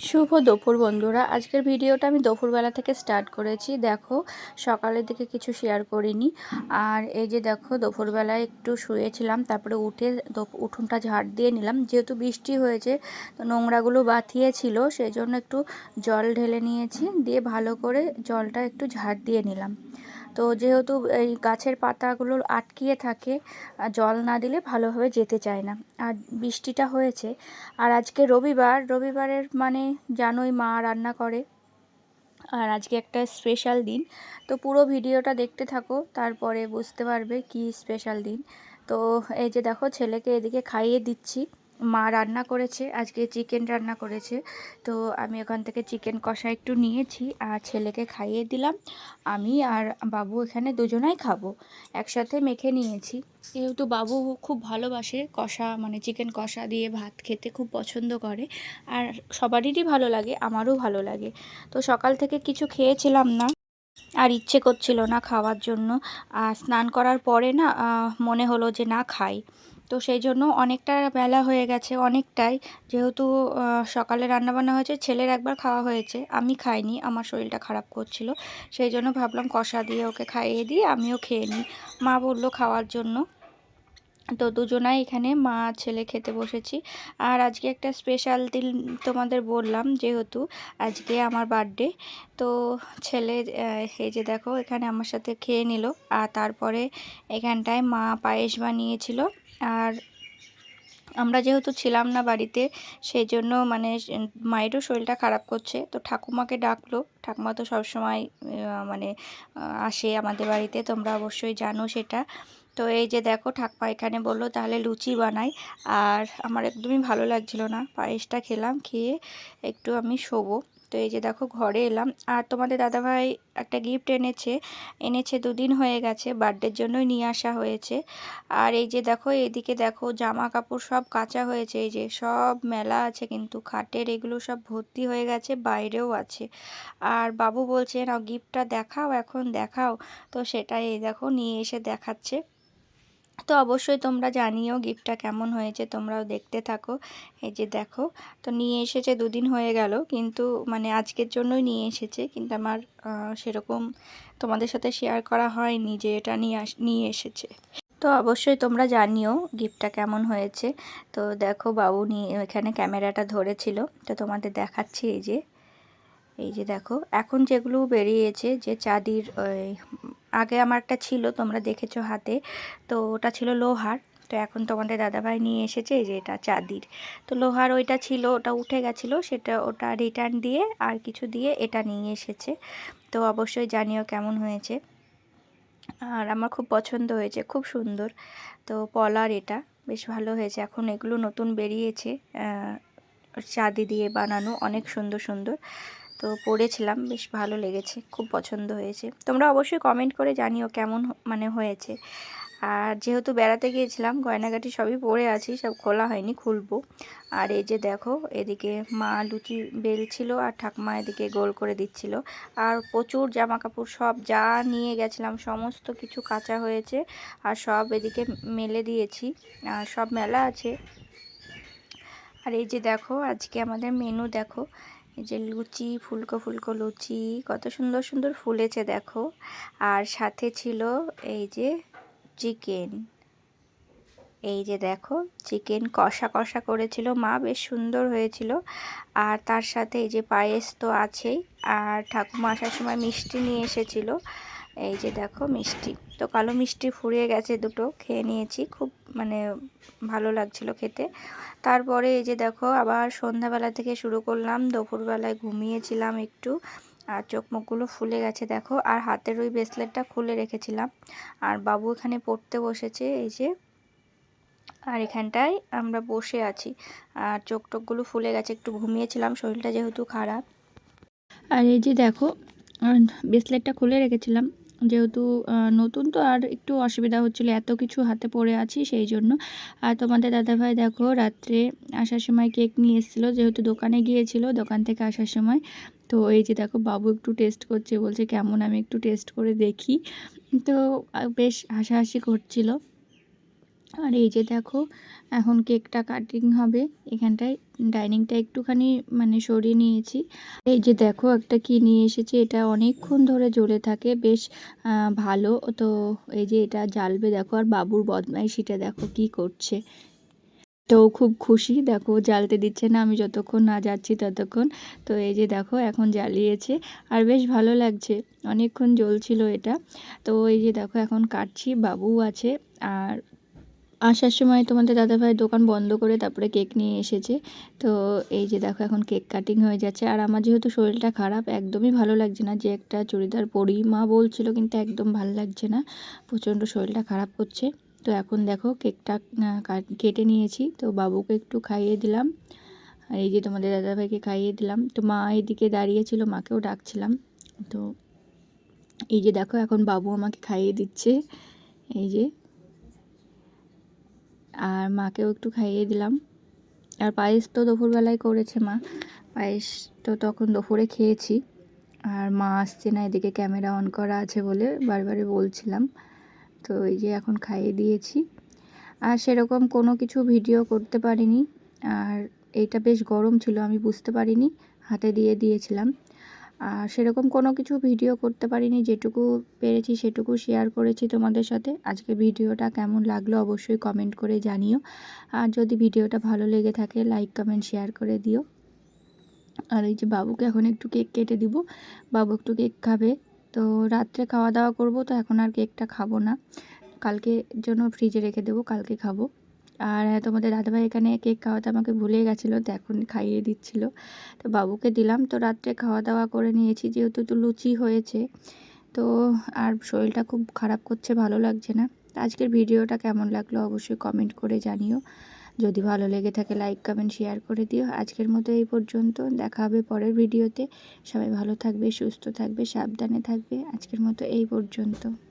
শুভ দুপুর বন্ধুরা। আজকের ভিডিওটা আমি দুপুরবেলা থেকে স্টার্ট করেছি। দেখো, সকালের দিকে কিছু শেয়ার করিনি। আর এই যে দেখো, দুপুরবেলায় একটু শুয়েছিলাম, তারপরে উঠে উঠোনটা ঝাড় দিয়ে নিলাম। যেহেতু বৃষ্টি হয়েছে, তো নোংরাগুলো বাথিয়ে ছিল সেই জন্য একটু জল ঢেলে নিয়েছি। দিয়ে ভালো করে জলটা একটু ঝাড় দিয়ে নিলাম। তো যেহেতু এই গাছের পাতাগুলো আটকিয়ে থাকে আর জল না দিলে ভালোভাবে যেতে চায় না। আর বৃষ্টিটা হয়েছে। আর আজকে রবিবার, রবিবারের মানে জানোই মা রান্না করে। আর আজকে একটা স্পেশাল দিন। তো পুরো ভিডিওটা দেখতে থাকো, তারপরে বুঝতে পারবে কি স্পেশাল দিন। তো এই যে দেখো, ছেলেকে এদিকে খাইয়ে দিচ্ছি। মা রান্না করেছে, আজকে চিকেন রান্না করেছে। তো আমি ওখান থেকে চিকেন কষা একটু নিয়েছি আর ছেলেকে খাইয়ে দিলাম। আমি আর বাবু এখানে দুজনাই খাব, একসাথে মেখে নিয়েছি। যেহেতু বাবু খুব ভালোবাসে কষা মানে চিকেন কষা দিয়ে ভাত খেতে খুব পছন্দ করে আর সবারই ভালো লাগে, আমারও ভালো লাগে। তো সকাল থেকে কিছু খেয়েছিলাম না, আর ইচ্ছে করছিল না খাওয়ার জন্য। আর স্নান করার পরে না মনে হলো যে না খাই। তো সেই জন্য অনেকটা বেলা হয়ে গেছে, অনেকটাই। যেহেতু সকালে রান্নাবান্না হয়েছে, ছেলের একবার খাওয়া হয়েছে, আমি খাইনি, আমার শরীরটা খারাপ করছিল। সেই জন্য ভাবলাম কষা দিয়ে ওকে খাইয়ে দিই আমিও খেয়ে নিই। মা বলল খাওয়ার জন্য। তো দুজনাই এখানে, মা, ছেলে খেতে বসেছি। আর আজকে একটা স্পেশাল দিন তোমাদের বললাম, যেহেতু আজকে আমার বার্থডে তো ছেলে এই যে দেখো, এখানে আমার সাথে খেয়ে নিল। আর তারপরে এখানটায় মা পায়েস বানিয়েছিল। আর আমরা যেহেতু ছিলাম না বাড়িতে সেই জন্য মানে মায়েরও শরীরটা খারাপ করছে। তো ঠাকুমাকে ডাকলো। ঠাকুমা তো সবসময় মানে আসে আমাদের বাড়িতে। তোমরা অবশ্যই জানো সেটা। তো এই যে দেখো, ঠাকমা এখানে বলল, তাহলে লুচি বানাই। আর আমার একদমই ভালো লাগছিল না। পায়েসটা খেলাম, খেয়ে একটু আমি শোবো। তো এই যে দেখো, ঘরে এলাম। আর তোমাদের দাদাভাই একটা গিফট এনেছে। এনেছে দুদিন হয়ে গেছে বার্থডের জন্যই নিয়ে আসা হয়েছে। আর এই যে দেখো, এদিকে দেখো জামা কাপড় সব কাঁচা হয়েছে। এই যে সব মেলা আছে কিন্তু, খাটের এগুলো সব ভর্তি হয়ে গেছে, বাইরেও আছে। আর বাবু বলছে, নাও গিফটটা দেখাও, এখন দেখাও। তো সেটাই এই দেখো, নিয়ে এসে দেখাচ্ছে। তো অবশ্যই তোমরা জানিও গিফটটা কেমন হয়েছে, তোমরাও দেখতে থাকো। এই যে দেখো, তো নিয়ে এসেছে, দুদিন হয়ে গেল, কিন্তু মানে আজকের জন্যই নিয়ে এসেছে, কিন্তু আমার সেরকম তোমাদের সাথে শেয়ার করা হয়নি যে এটা নিয়ে আস, নিয়ে এসেছে। তো অবশ্যই তোমরা জানিও গিফটটা কেমন হয়েছে। তো দেখো বাবু নিয়ে এখানে ক্যামেরাটা ধরেছিল, তো তোমাদের দেখাচ্ছি এই যে। এই যে দেখো, এখন যেগুলো বেরিয়েছে, যে চাঁদির আগে আমার একটা ছিল, তোমরা দেখেছ হাতে, তো ওটা ছিল লোহার। তো এখন তোমাদের দাদাভাই নিয়ে এসেছে যে এটা চাঁদির। তো লোহার ওইটা ছিল, ওটা উঠে গেছিল, সেটা ওটা রিটার্ন দিয়ে আর কিছু দিয়ে এটা নিয়ে এসেছে। তো অবশ্যই জানিও কেমন হয়েছে। আর আমার খুব পছন্দ হয়েছে, খুব সুন্দর। তো পলার এটা, বেশ ভালো হয়েছে। এখন এগুলো নতুন বেরিয়েছে চাঁদি দিয়ে বানানো, অনেক সুন্দর সুন্দর। তো পড়েছিলাম, বেশ ভালো লেগেছে, খুব পছন্দ হয়েছে। তোমরা অবশ্যই কমেন্ট করে জানিও কেমন মানে হয়েছে। আর যেহেতু বেড়াতে গিয়েছিলাম, গয়নাগাটি সবই পরে আছি, সব খোলা হয়নি, খুলবো। আর এই যে দেখো, এদিকে মা লুচি বেলছিল আর ঠাকমা এদিকে গোল করে দিচ্ছিল। আর প্রচুর জামা কাপড় সব যা নিয়ে গেছিলাম, সমস্ত কিছু কাঁচা হয়েছে। আর সব এদিকে মেলে দিয়েছি, আর সব মেলা আছে। আর এই যে দেখো, আজকে আমাদের মেনু দেখো। এই যে লুচি, ফুলকো ফুলকো লুচি, কত সুন্দর সুন্দর ফুলেছে দেখো। আর সাথে ছিল এই যে চিকেন। এই যে দেখো, চিকেন কষা কষা করেছিল। মা, বেশ সুন্দর হয়েছিল। আর তার সাথে এই যে পায়েস তো আছেই। আর ঠাকুমা আসার সময় মিষ্টি নিয়ে এসেছিল। এই যে দেখো, মিষ্টি। তো কালো মিষ্টি ফুরিয়ে গেছে দুটো, খেয়ে নিয়েছি। খুব মানে ভালো লাগছিল খেতে। তারপরে এই যে দেখো, আবার সন্ধ্যাবেলা থেকে শুরু করলাম, দুপুরবেলায় ঘুমিয়েছিলাম একটু, আর চোখ মুখগুলো ফুলে গেছে দেখো, আর হাতের ওই ব্রেসলেটটা খুলে রেখেছিলাম। আর বাবু এখানে পড়তে বসেছে, এই যে, আর এখানটায় আমরা বসে আছি, আর চোখ টোকগুলো ফুলে গেছে, একটু ঘুমিয়েছিলাম, শরীরটা যেহেতু খারাপ। আর এই যে দেখো ব্রেসলেটটা খুলে রেখেছিলাম যেহেতু নতুন তো আর একটু অসুবিধা হচ্ছিল, এত কিছু হাতে পড়ে আছি সেই জন্য। আর তোমাদের দাদাভাই দেখো রাত্রে আসার সময় কেক নিয়ে এসেছিল, যেহেতু দোকানে গিয়েছিল, দোকান থেকে আসার সময়। তো এই যে দেখো, বাবু একটু টেস্ট করছে, বলছে কেমন আমি একটু টেস্ট করে দেখি। তো বেশ হাসাহাসি করছিল। আর এই যে দেখো, এখন কেকটা কাটিং হবে। এখানটায় ডাইনিংটা একটুখানি মানে সরিয়ে নিয়েছি। এই যে দেখো একটা কি নিয়ে এসেছি, এটা অনেকক্ষণ ধরে জ্বলে থাকে, বেশ ভালো। তো এই যে এটা জ্বালবে দেখো, আর বাবুর বদমাইশিটা দেখো কি করছে। তো খুব খুশি, দেখো জ্বালতে দিচ্ছে না, আমি যতক্ষণ না যাচ্ছি ততক্ষণ। তো এই যে দেখো, এখন জ্বালিয়েছে, আর বেশ ভালো লাগছে, অনেকক্ষণ জ্বলছিল এটা। তো এই যে দেখো, এখন কাটছি বাবু আছে, আর আসার সময় তোমাদের দাদাভাই দোকান বন্ধ করে তারপরে কেক নিয়ে এসেছে। তো এই যে দেখো এখন কেক কাটিং হয়ে যাচ্ছে। আর আমার যেহেতু শরীরটা খারাপ, একদমই ভালো লাগছে না যে একটা চুড়িদার পরি মা বলছিল, কিন্তু একদম ভালো লাগছে না। প্রচণ্ড শরীরটা খারাপ করছে। তো এখন দেখো কেকটা কেটে নিয়েছি। তো বাবুকে একটু খাইয়ে দিলাম। আর এই যে তোমাদের দাদাভাইকে খাইয়ে দিলাম। তো মা এদিকে দাঁড়িয়েছিল মাকেও ডাকছিলাম। তো এই যে দেখো এখন বাবু আমাকে খাইয়ে দিচ্ছে। এই যে আর মাকেও একটু খাইয়ে দিলাম। আর পায়েস তো দুপুরবেলায় করেছে মা। পায়েস তো তখন দুপুরে খেয়েছি। আর মা আসছে না, এদিকে ক্যামেরা অন করা আছে বলে বারবারে বলছিলাম। তো এই যে এখন খাইয়ে দিয়েছি। আর সেরকম কোনো কিছু ভিডিও করতে পারিনি। আর এইটা বেশ গরম ছিল, আমি বুঝতে পারিনি। হাতে দিয়ে দিয়েছিলাম। সেরকম কোনো কিছু ভিডিও করতে পারিনি, যেটুকু পেরেছি সেটুকু শেয়ার করেছি তোমাদের সাথে। আজকে ভিডিওটা কেমন লাগল অবশ্যই কমেন্ট করে জানিও। আর যদি ভিডিওটা ভালো লেগে থাকে লাইক কমেন্ট শেয়ার করে দিও। আর এই যে বাবুকে এখন একটু কেক কেটে দিব। বাবু একটু কেক খাবে। তো রাত্রে খাওয়া দাওয়া করব, তো এখন আর কেকটা খাব না। কালকে জন্য ফ্রিজে রেখে দেবো, কালকে খাব। আর হ্যাঁ তোমাদের দাদাভাই এখানে কেক খাওয়াতে আমাকে ভুলে গেছিল, তো এখন খাইয়ে দিচ্ছিল। তো বাবুকে দিলাম, তো রাত্রে খাওয়া দাওয়া করে নিয়েছি, যেহেতু তো লুচি হয়েছে। তো আর শরীরটা খুব খারাপ করছে, ভালো লাগছে না। আজকের ভিডিওটা কেমন লাগল অবশ্যই কমেন্ট করে জানিও। যদি ভালো লেগে থাকে, লাইক, কমেন্ট, শেয়ার করে দিও। আজকের মতো এই পর্যন্ত, দেখা হবে পরের ভিডিওতে। সবাই ভালো থাকবে, সুস্থ থাকবে, সাবধানে থাকবে। আজকের মতো এই পর্যন্ত।